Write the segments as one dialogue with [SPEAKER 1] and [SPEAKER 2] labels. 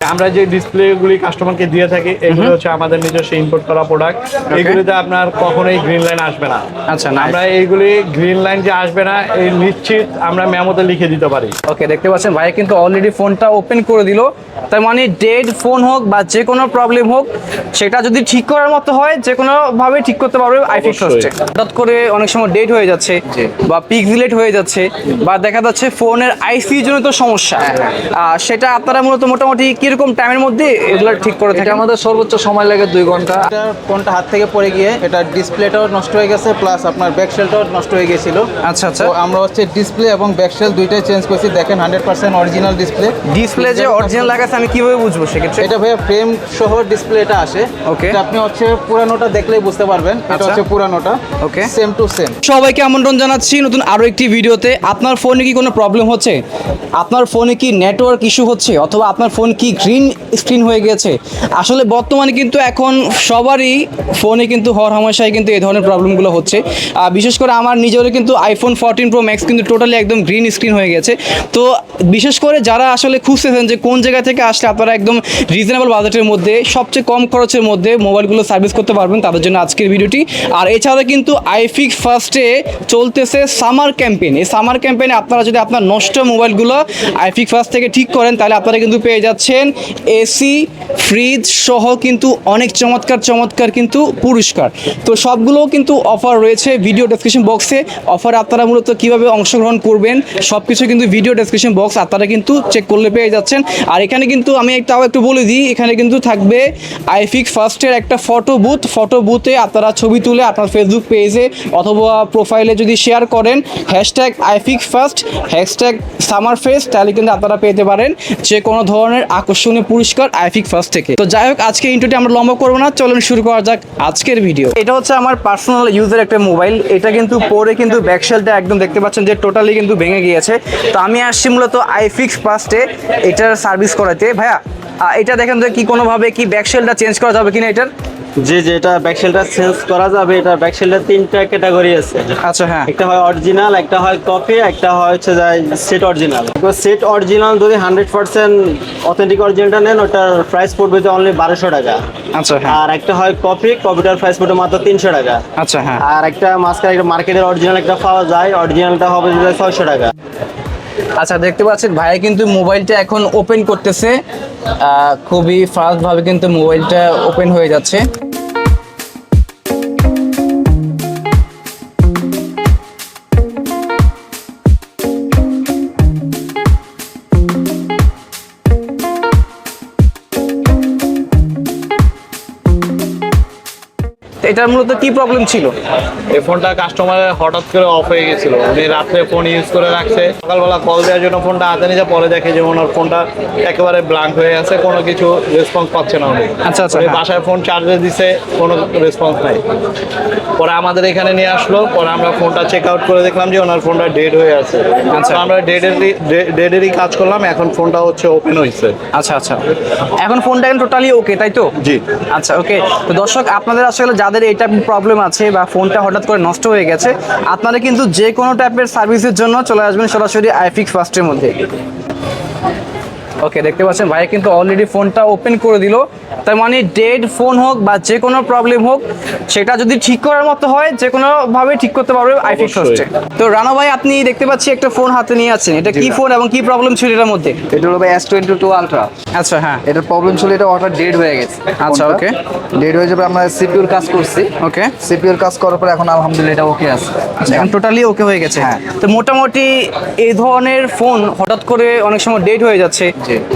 [SPEAKER 1] আমরা যে ডিসপ্লে গুলি কাস্টমারকে দিয়ে থাকি এগুলো হচ্ছে আমাদের নিজস্ব ইম্পোর্ট করা প্রোডাক্ট এগুলিতে আপনার কখনোই গ্রিন লাইন আসবে না।
[SPEAKER 2] আচ্ছা না
[SPEAKER 1] আমরা এইগুলি গ্রিন লাইন যে আসবে না এই নিশ্চিত আমরা মেমোতে লিখে দিতে পারি।
[SPEAKER 2] ওকে দেখতে পাচ্ছেন ভাই কিন্তু অলরেডি ফোনটা ওপেন করে দিল। তার মানে ডেড ফোন হোক বা যে কোনো প্রবলেম হোক সেটা যদি ঠিক করার মতো হয় যে কোনো ভাবে ঠিক করতে পারবে আইফিক্স
[SPEAKER 1] অবশ্যই।
[SPEAKER 2] ফার্স্টে হঠাৎ করে অনেক সময় ডেড হয়ে যাচ্ছে। বা পিক্সিলেট হয়ে যাচ্ছে বা দেখা যাচ্ছে ফোনের আইসি জনিত সমস্যা। আহ, সেটা আপনারা মূলত মোটামুটি কীরকম টাইমের মধ্যে এগুলো ঠিক করে থাকে
[SPEAKER 3] আমাদের সর্বোচ্চ সময় লাগে দুই ঘণ্টা। ফোনটা হাত থেকে পড়ে গিয়ে এটা ডিসপ্লেটাও নষ্ট হয়ে গেছে প্লাস আপনার ব্যাকশেলটাও নষ্ট হয়ে গেছিল
[SPEAKER 2] আচ্ছা আচ্ছা।
[SPEAKER 3] তো আমরা হচ্ছে ডিসপ্লে এবং ব্যাকশেল দুইটাই চেঞ্জ করছি। দেখেন hundred percent original display
[SPEAKER 2] display যে অরিজিনাল লাগাচ্ছে আমি কীভাবে বুঝব সেক্ষেত্রে?
[SPEAKER 3] এটা ভাইয়া ফ্রেম সহ ডিসপ্লে এটা আসে।
[SPEAKER 2] ওকে
[SPEAKER 3] এটা আপনি হচ্ছে পুরানোটা দেখলেই বুঝতে পারবেন। এটা
[SPEAKER 2] আচ্ছা।
[SPEAKER 3] হচ্ছে পুরানোটা।
[SPEAKER 2] ওকে
[SPEAKER 3] সেম টু সেম
[SPEAKER 2] সবাইকে আমন্ত্রণ জানাচ্ছি নতুন আরও একটি ভিডিওতে। আপনার ফোনে কি কোনো প্রবলেম হচ্ছে? আপনার ফোনে কি নেটওয়ার্ক ইস্যু হচ্ছে? অথবা আপনার ফোন কি গ্রিন স্ক্রিন হয়ে গেছে। আসলে বর্তমানে কিন্তু এখন সবারই ফোনে কিন্তু হর হামেশাই কিন্তু এই ধরনের প্রবলেমগুলো হচ্ছে। বিশেষ করে আমার নিজেরও কিন্তু আইফোন ফোরটিন প্রো ম্যাক্স কিন্তু টোটালি একদম গ্রিন স্ক্রিন হয়ে গেছে। তো বিশেষ করে যারা আসলে খুঁজতেছেন যে কোন জায়গা থেকে আসলে আপনারা একদম রিজনেবল বাজেটের মধ্যে, সবচেয়ে কম খরচের মধ্যে মোবাইলগুলো সার্ভিস করতে পারবেন তাদের জন্য আজকের ভিডিওটি আর এছাড়া কিন্তু আইফিক্স ফার্স্টে চলতেছে সামার ক্যাম্পেইন এই সামার ক্যাম্পেইনে আপনারা যদি আপনার নষ্ট মোবাইলগুলো আইফিক ফার্স্ট থেকে ঠিক করেন, তাহলে আপনারা কিন্তু পেয়ে যাচ্ছেন এসি, ফ্রিজ সহ কিন্তু অনেক চমৎকার চমৎকার কিন্তু পুরস্কার। তো সবগুলোও কিন্তু অফার রয়েছে ভিডিও ডেসক্রিপশন বক্সে অফার আপনারা মূলত কীভাবে অংশগ্রহণ করবেন সব কিছু কিন্তু ভিডিও ডেসক্রিপশন বক্স আপনারা কিন্তু চেক করলে পেয়ে যাচ্ছেন। আর এখানে কিন্তু আমি তাও একটু বলে দিই, এখানে কিন্তু থাকবে আইফিক্স ফার্স্টের একটা ফটো বুথ ফটো বুথে আপনারা ছবি তুলে আপনার ফেসবুক পেজে অথবা প্রোফাইলে যদি শেয়ার করেন hashtag iFix first hashtag summer fest তাহলে কিন্তু আপনারা পেতে পারেন। যে কোনো ধরনের আকর্ষণীয় পুরস্কার আইফিক ফার্স্ট থেকে। তো যাই হোক, আজকে ইন্টুটি আমরা লম্বা করব না, চলুন শুরু করা যাক আজকের ভিডিও এটা হচ্ছে আমার পার্সোনাল ইউজের একটা মোবাইল এটা কিন্তু পরে কিন্তু ব্যাকশেলটা একদম দেখতে পাচ্ছেন যে টোটালি কিন্তু ভেঙে গিয়েছে। তো আমি আসছি মূলত আইফিক্স ফার্স্টে, এটার সার্ভিস করাতে। ভাইয়া এটা দেখেন যে কি কোনোভাবে কি ব্যাকশেলটা চেঞ্জ করা যাবে কিনা এটার?
[SPEAKER 4] জি জি এটা ব্যাকশেলটা চেঞ্জ করা যাবে। এটা ব্যাকশেলটা তিনটা ক্যাটাগরি আছে।
[SPEAKER 2] আচ্ছা হ্যাঁ।
[SPEAKER 4] একটা হয় অরিজিনাল একটা হয় কপি একটা হয় হচ্ছে যায় সেট অরিজিনাল সেট অরিজিনাল যদি হান্ড্রেড পার্সেন্ট অথেন্টিক অরিজিনালটা নেন ওটার প্রাইস পড়বে যে অনলি বারোশো টাকা।
[SPEAKER 2] আচ্ছা হ্যাঁ।
[SPEAKER 4] আর একটা হয় কপি কপিটার প্রাইস পড়বে মাত্র তিনশো টাকা।
[SPEAKER 2] আচ্ছা হ্যাঁ।
[SPEAKER 4] আর একটা মাঝখানে একটা মার্কেটের অরিজিনাল একটা পাওয়া যায় অরিজিনালটা হবে ছয়শো টাকা।
[SPEAKER 2] আচ্ছা দেখতে পাচ্ছেন, ভাইয়া কিন্তু মোবাইলটা এখন ওপেন করতেছে। খুবই ফাস্টভাবে কিন্তু মোবাইলটা ওপেন হয়ে যাচ্ছে। এটার মূলত কি প্রবলেম ছিল?
[SPEAKER 1] এই ফোনটা কাস্টমারের হঠাৎ করে অফ হয়ে গেছিল। উনি রাত্রে ফোন ইউজ করে রাখছে। সকালবেলা কল দেওয়ার জন্য ফোনটা হাতে নিয়ে পরে দেখে যে ওনার ফোনটা একেবারে ব্ল্যাঙ্ক হয়ে আছে কোনো কিছু রেসপন্স পাচ্ছে না উনি।
[SPEAKER 2] আচ্ছা, আচ্ছা, হ্যাঁ।
[SPEAKER 1] বাসায় ফোন চার্জে দিছে কোনো রেসপন্স নাই। পরে আমাদের এখানে নিয়ে আসলো পরে আমরা ফোনটা চেক আউট করে দেখলাম যে ওনার ফোনটা ডেড হয়ে আছে।
[SPEAKER 2] আচ্ছা।
[SPEAKER 1] আমরা ডেডেরই ডেডেরই কাজ করলাম এখন ফোনটা হচ্ছে ওপেন হয়েছে
[SPEAKER 2] আচ্ছা আচ্ছা। এখন ফোনটা এখন টোটালি ওকে তাই তো?
[SPEAKER 1] জি।
[SPEAKER 2] আচ্ছা ওকে তো দর্শক আপনাদের আসলে যাদের এটা প্রবলেম আছে বা ফোনটা হঠাৎ করে নষ্ট হয়ে গেছে, আপনারা কিন্তু যে কোনো টাইপের সার্ভিসের জন্য চলে আসবেন সরাসরি আইফিক্স ফার্স্টের মধ্যে। ওকে দেখতে পাচ্ছেন ভাই কিন্তু অলরেডি ফোনটা ওপেন করে দিল। তার মানে ডেড ফোন হোক বা যে কোনো প্রবলেম হোক সেটা যদি ঠিক করার মতো হয় যে কোনো ভাবে ঠিক করতে পারবে আইফিক্স
[SPEAKER 1] অবশ্যই।
[SPEAKER 2] ফার্স্টে তো রানা ভাই আপনি দেখতে পাচ্ছি একটা ফোন হাতে নিয়ে আছেন। এটা কি ফোন এবং কি প্রবলেম ছিল এটার মধ্যে?
[SPEAKER 3] এটা হলো এস টোয়েন্টি টু আলট্রা
[SPEAKER 2] আচ্ছা হ্যাঁ।
[SPEAKER 3] এটার প্রবলেম ছিল এটা অর্ডার ডেড হয়ে গেছে
[SPEAKER 2] আচ্ছা, ওকে
[SPEAKER 3] ডেড হয়ে যাবে আমরা সিপিউর কাজ করছি।
[SPEAKER 2] ওকে
[SPEAKER 3] সিপিউর কাজ করার পরে এখন আলহামদুলিল্লাহ এটা ওকে আছে।
[SPEAKER 2] আচ্ছা এখন টোটালি ওকে হয়ে গেছে।
[SPEAKER 3] হ্যাঁ।
[SPEAKER 2] তো মোটামুটি এই ধরনের ফোন হঠাৎ করে অনেক সময় ডেট হয়ে যাচ্ছে।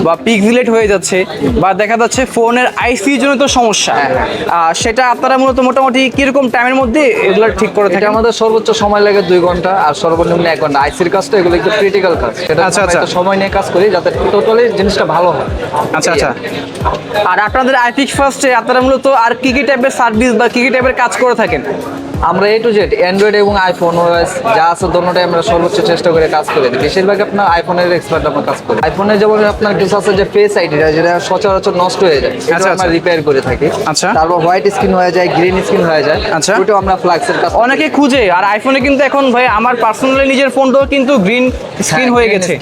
[SPEAKER 2] বা পিক্সিলেট হয়ে যাচ্ছে বা দেখা যাচ্ছে ফোনের আইসি তো সমস্যা।
[SPEAKER 3] হ্যাঁ,
[SPEAKER 2] আহ, সেটা আপনারা মূলত মোটামুটি কীরকম টাইমের মধ্যে এগুলো ঠিক করে থাকে
[SPEAKER 3] আমাদের সর্বোচ্চ সময় লাগে দুই ঘণ্টা আর সর্বনিম্ন এক ঘণ্টা। আইসির কাজটা এগুলো একটু ক্রিটিক্যাল কাজ। সেটা
[SPEAKER 2] আচ্ছা, আচ্ছা।
[SPEAKER 3] সময় নিয়ে কাজ করি যাতে টোটালি জিনিসটা ভালো হয়।
[SPEAKER 2] আচ্ছা আচ্ছা। আর আপনাদের আইফিক্স ফার্স্টে আপনারা মূলত আর কি কি টাইপের সার্ভিস বা কি কি টাইপের কাজ করে থাকেন?
[SPEAKER 5] আমরা এ টু জেড অ্যান্ড্রয়েড এবং আইফোন ওএস যা আছে দোনোটাই আমরা সর্বোচ্চ চেষ্টা করে কাজ করে দিই বেশিরভাগ আপনার আইফোনের এক্সপার্ট আমরা কাজ করি। আইফোনে যেমন আপনার কিছু আছে যে ফেস আইডিটা যেটা সচরাচর নষ্ট হয়ে যায়।
[SPEAKER 2] আচ্ছা,
[SPEAKER 5] সেটা আমরা
[SPEAKER 2] আচ্ছা।
[SPEAKER 5] রিপেয়ার করে থাকি।
[SPEAKER 2] আচ্ছা।
[SPEAKER 5] তারপর হোয়াইট স্ক্রিন হয়ে যায় গ্রিন স্ক্রিন হয়ে যায়।
[SPEAKER 2] আচ্ছা।
[SPEAKER 5] ওইটাও আমরা ফ্লাক্সের কাজ
[SPEAKER 2] অনেকে খুঁজে আর আইফোনে কিন্তু এখন ভাই আমার পার্সোনালি নিজের ফোনটাও কিন্তু গ্রিন স্ক্রিন হয়ে গেছে।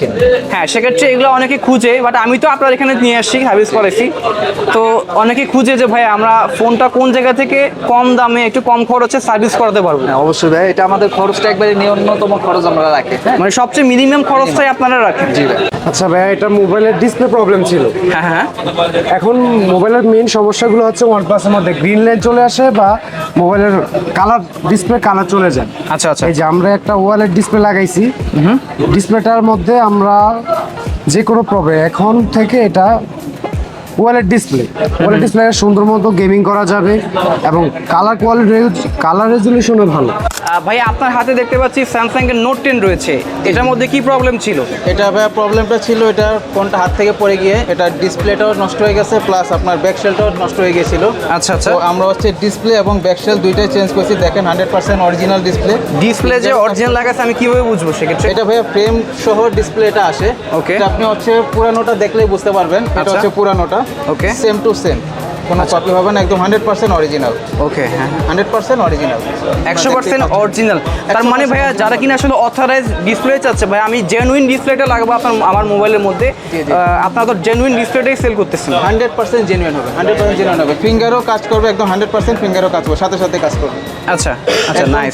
[SPEAKER 2] হ্যাঁ সেক্ষেত্রে এগুলো অনেকে খুঁজে বাট আমি তো আপনার এখানে নিয়ে আসছি হাবিস করেছি। তো অনেকে খুঁজে যে ভাই আমরা ফোনটা কোন জায়গা থেকে কম দামে একটু কম খরচে সার্ভিস করাতে পারব
[SPEAKER 5] হ্যাঁ, অবশ্যই ভাই এটা আমাদের খরচটা একবারে ন্যূনতম খরচ আমরা রাখি হ্যাঁ?
[SPEAKER 2] মানে সবচেয়ে মিনিমাম খরচটাই আপনারা রাখেন।
[SPEAKER 5] জি ভাই।
[SPEAKER 6] আচ্ছা ভাইয়া এটা মোবাইলের ডিসপ্লে প্রবলেম ছিল।
[SPEAKER 2] হ্যাঁ হ্যাঁ।
[SPEAKER 6] এখন মোবাইলের মেইন সমস্যাগুলো হচ্ছে ওয়ান প্লাসের মধ্যে গ্রিন লাইন চলে আসে বা মোবাইলের কালার ডিসপ্লে কালার চলে যায়।
[SPEAKER 2] আচ্ছা আচ্ছা।
[SPEAKER 6] এই যে আমরা একটা ওয়ালেট ডিসপ্লে লাগাইছি। ডিসপ্লেটার মধ্যে আমরা যে কোনো প্রবলেম এখন থেকে এটা ওয়ালেট ডিসপ্লে ওয়ালেট ডিসপ্লে সুন্দর মতো গেমিং করা যাবে এবং কালার কোয়ালিটি কালার রেজলিউশনও ভালো।
[SPEAKER 2] ভাই আপনার হাতে দেখতে পাচ্ছি স্যামসাং এর নোট টেন রয়েছে। এটার মধ্যে কি প্রবলেম ছিল?
[SPEAKER 3] এটা ভাইয়া প্রবলেমটা ছিল এটা ফোনটা হাত থেকে পড়ে গিয়ে এটা ডিসপ্লেটাও নষ্ট হয়ে গেছে প্লাস আপনার ব্যাক শেলটাও নষ্ট হয়ে গেছিল
[SPEAKER 2] আচ্ছা আচ্ছা।
[SPEAKER 3] আমরা হচ্ছে ডিসপ্লে এবং ব্যাক শেল দুইটাই চেঞ্জ করছি দেখেন hundred percent original display
[SPEAKER 2] display যে অরিজিনাল লাগাছে আমি কীভাবে বুঝব সেক্ষেত্রে?
[SPEAKER 3] এটা ভাইয়া ফ্রেম সহ ডিসপ্লেটা আসে। ওকে আপনি হচ্ছে পুরানোটা দেখলেই বুঝতে পারবেন এটা
[SPEAKER 2] আচ্ছা।
[SPEAKER 3] হচ্ছে পুরানোটা।
[SPEAKER 2] Okay.
[SPEAKER 3] সেম টু সেম কোনো কপি হবে না একদম হান্ড্রেড পার্সেন্ট অরিজিনাল
[SPEAKER 2] ওকে হ্যাঁ।
[SPEAKER 3] হান্ড্রেড পার্সেন্ট অরিজিনাল
[SPEAKER 2] একশো পার্সেন্ট অরিজিনাল তার মানে ভাইয়া যারা কিনা আসলে অথরাইজ ডিসপ্লে চাচ্ছে ভাই আমি জেনুইন ডিসপ্লেটা লাগাবো আপনার আমার মোবাইলের মধ্যে। আপনারা তো জেনুইন ডিসপ্লেটাই সেল করতেছেন।
[SPEAKER 3] হান্ড্রেড পার্সেন্ট জেনুইন হবে হান্ড্রেড পার্সেন্ট জেনুইন হবে। ফিঙ্গারও কাজ করবে একদম হান্ড্রেড পার্সেন্ট ফিঙ্গারও কাজ করবে সাথে সাথে কাজ করবে।
[SPEAKER 2] আচ্ছা আচ্ছা নাইস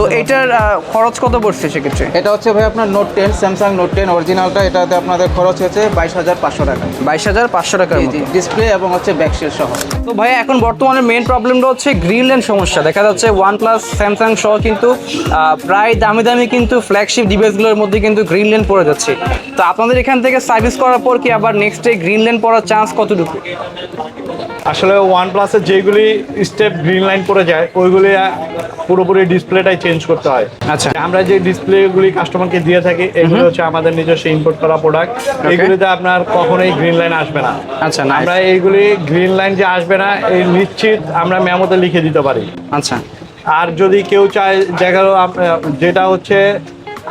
[SPEAKER 2] তো এটার খরচ কত পড়ছে সেক্ষেত্রে?
[SPEAKER 3] এটা হচ্ছে ভাই আপনার Note ten Samsung Note ten অরিজিনালটা এটাতে আপনাদের খরচ হচ্ছে বাইশ হাজার পাঁচশো টাকা।
[SPEAKER 2] বাইশ হাজার পাঁচশো টাকার
[SPEAKER 3] জি ডিসপ্লে এবং হচ্ছে ব্যাকশেল সহ।
[SPEAKER 2] তো ভাই এখন বর্তমানে মেন প্রবলেমটা হচ্ছে গ্রিল এন্ড সমস্যা। দেখা যাচ্ছে ওয়ান প্লাস স্যামসাং সহ কিন্তু প্রায় দামি দামি কিন্তু ফ্ল্যাগশিপ ডিভাইসগুলোর মধ্যে কিন্তু গ্রিনল্যান্ড পড়ে যাচ্ছে। তো আপনাদের এখান থেকে সার্ভিস করার পর কি আবার next day green green line পড়ার চান্স কতটুকু?
[SPEAKER 1] আসলে ওয়ান প্লাসের যেগুলি স্টেপ গ্রিন লাইন পড়ে যায় ওইগুলি পুরোপুরি ডিসপ্লেটাই চেঞ্জ করতে হয়।
[SPEAKER 2] আচ্ছা।
[SPEAKER 1] আমরা যে ডিসপ্লেগুলি কাস্টমারকে দিয়ে থাকি এগুলো হচ্ছে আমাদের নিজস্ব ইম্পোর্ট করা প্রোডাক্ট এগুলিতে আপনার কখনোই গ্রিন লাইন আসবে না।
[SPEAKER 2] আচ্ছা.
[SPEAKER 1] আমরা এইগুলি গ্রিন লাইন যে আসবে না এই নিশ্চিত আমরা মেমোতে লিখে দিতে পারি।
[SPEAKER 2] আচ্ছা।
[SPEAKER 1] আর যদি কেউ চায় দেখা যেটা হচ্ছে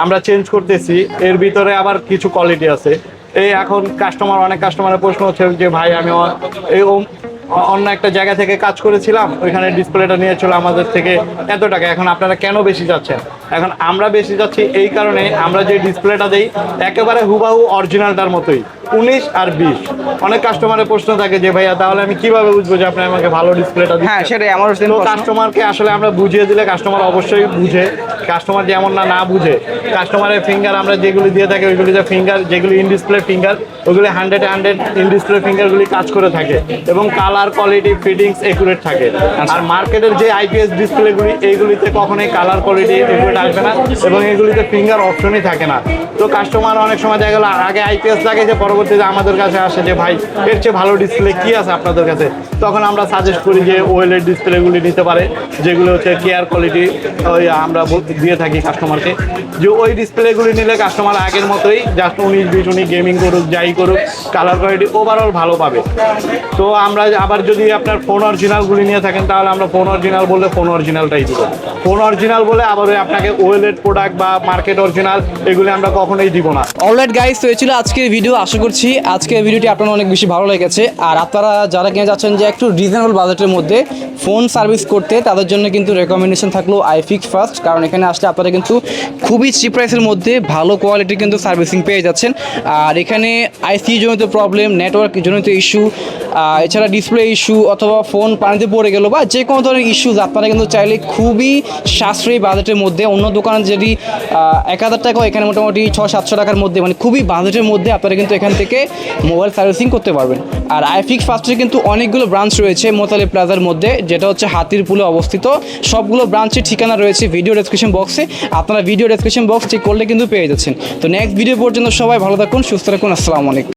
[SPEAKER 1] আমরা চেঞ্জ করতেছি এর ভিতরে আবার কিছু কোয়ালিটি আছে। এই এখন কাস্টমার অনেক কাস্টমারের প্রশ্ন হচ্ছে যে ভাই আমি এই অন্য একটা জায়গা থেকে কাজ করেছিলাম, ওইখানে ডিসপ্লেটা নিয়ে নিয়েছিল আমাদের থেকে এত টাকা। এখন আপনারা কেন বেশি যাচ্ছেন এখন আমরা বেশি যাচ্ছি এই কারণে আমরা যে ডিসপ্লেটা দেই, একেবারে হুবাহু অরিজিনালটার মতোই। উনিশ আর বিশ। অনেক কাস্টমারের প্রশ্ন থাকে যে ভাইয়া তাহলে আমি কীভাবে বুঝব যে আপনি আমাকে ভালো ডিসপ্লেটা
[SPEAKER 2] হ্যাঁ সেটাই আমার
[SPEAKER 1] কাস্টমারকে আসলে আমরা বুঝিয়ে দিলে কাস্টমার অবশ্যই বুঝে। কাস্টমার যেমন না না বুঝে। কাস্টমারের ফিঙ্গার আমরা যেগুলি দিয়ে থাকি ওইগুলিতে ফিঙ্গার যেগুলি ইন ডিসপ্লে ফিঙ্গার ওইগুলি হান্ড্রেড হান্ড্রেড ইন ডিসপ্লে ফিঙ্গারগুলি কাজ করে থাকে এবং কালার কোয়ালিটি ফিটিংস একুরেট থাকে। আর মার্কেটের যে আইপিএস ডিসপ্লেগুলি এইগুলিতে কখনোই কালার কোয়ালিটি একুরেট আসবে না এবং এগুলিতে ফিঙ্গার অপশনই থাকে না। তো কাস্টমার অনেক সময় দেখা গেলো আগে আইপিএস লাগে যে পরবর্তীতে আমাদের কাছে আসে যে, ভাই, এর চেয়ে ভালো ডিসপ্লে কি আছে আপনাদের কাছে? তখন আমরা সাজেস্ট করি যে ওয়েলের ডিসপ্লেগুলি নিতে পারে, যেগুলো হচ্ছে কেয়ার কোয়ালিটি ওই আমরা দিয়ে থাকি কাস্টমারকে যে ওই ডিসপ্লেগুলি নিলে কাস্টমার আগের মতোই জাস্ট উনিশ, বিশ উনি গেমিং করুক, যাই করুক কালার কোয়ালিটি ওভারঅল ভালো পাবে। তো আমরা আবার যদি আপনার ফোন অরিজিনালগুলি নিয়ে থাকেন, তাহলে আমরা ফোন অরিজিনাল বললে ফোন অরিজিনালটাই দিব। ফোন অরিজিনাল বলে আবার আপনাকে ওয়েলের প্রোডাক্ট বা মার্কেট অরিজিনাল এগুলি আমরা কখনোই দিব না।
[SPEAKER 2] অলরাইট গাইস তো এই ছিল আজকের ভিডিও আশা করছি। আজকের ভিডিওটি আপনার অনেক বেশি ভালো লেগেছে। আর আপনারা যারা কিনে যাচ্ছেন যে একটু রিজনেবল বাজেটের মধ্যে ফোন সার্ভিস করতে, তাদের জন্য কিন্তু রেকমেন্ডেশন থাকল আইফিক্স ফার্স্ট কারণ এখানে আসলে আপনারা কিন্তু খুবই চিপ প্রাইসের মধ্যে ভালো কোয়ালিটির কিন্তু সার্ভিসিং পেয়ে যাচ্ছেন। আর এখানে আইসি জনিত প্রবলেম নেটওয়ার্ক জনিত ইস্যু এছাড়া ডিসপ্লে ইস্যু অথবা ফোন পানিতে পড়ে গেল বা যে কোনো ধরনের ইস্যুজ আপনারা কিন্তু চাইলে খুবই সাশ্রয়ী বাজেটের মধ্যে অন্য দোকানে যদি এক হাজার টাকা এখানে মোটামুটি ছ সাতশো টাকার মধ্যে মানে খুবই বাজেটের মধ্যে আপনারা কিন্তু এখান থেকে মোবাইল সার্ভিসিং করতে পারবেন। আর আইফিক্স ফার্স্টের কিন্তু অনেকগুলো ব্রাঞ্চ রয়েছে মোতালি প্লাজার মধ্যে, যেটা হচ্ছে হাতির পুলে অবস্থিত। সবগুলো ব্রাঞ্চের ঠিকানা রয়েছে ভিডিও ডেসক্রিপশন বক্সে আপনারা ভিডিও ডেসক্রিপশন বক্স চেক করলে কিন্তু পেয়ে যাচ্ছেন। তো নেক্সট ভিডিও পর্যন্ত সবাই ভালো থাকুন, সুস্থ থাকুন, আসসালামু আলাইকুম।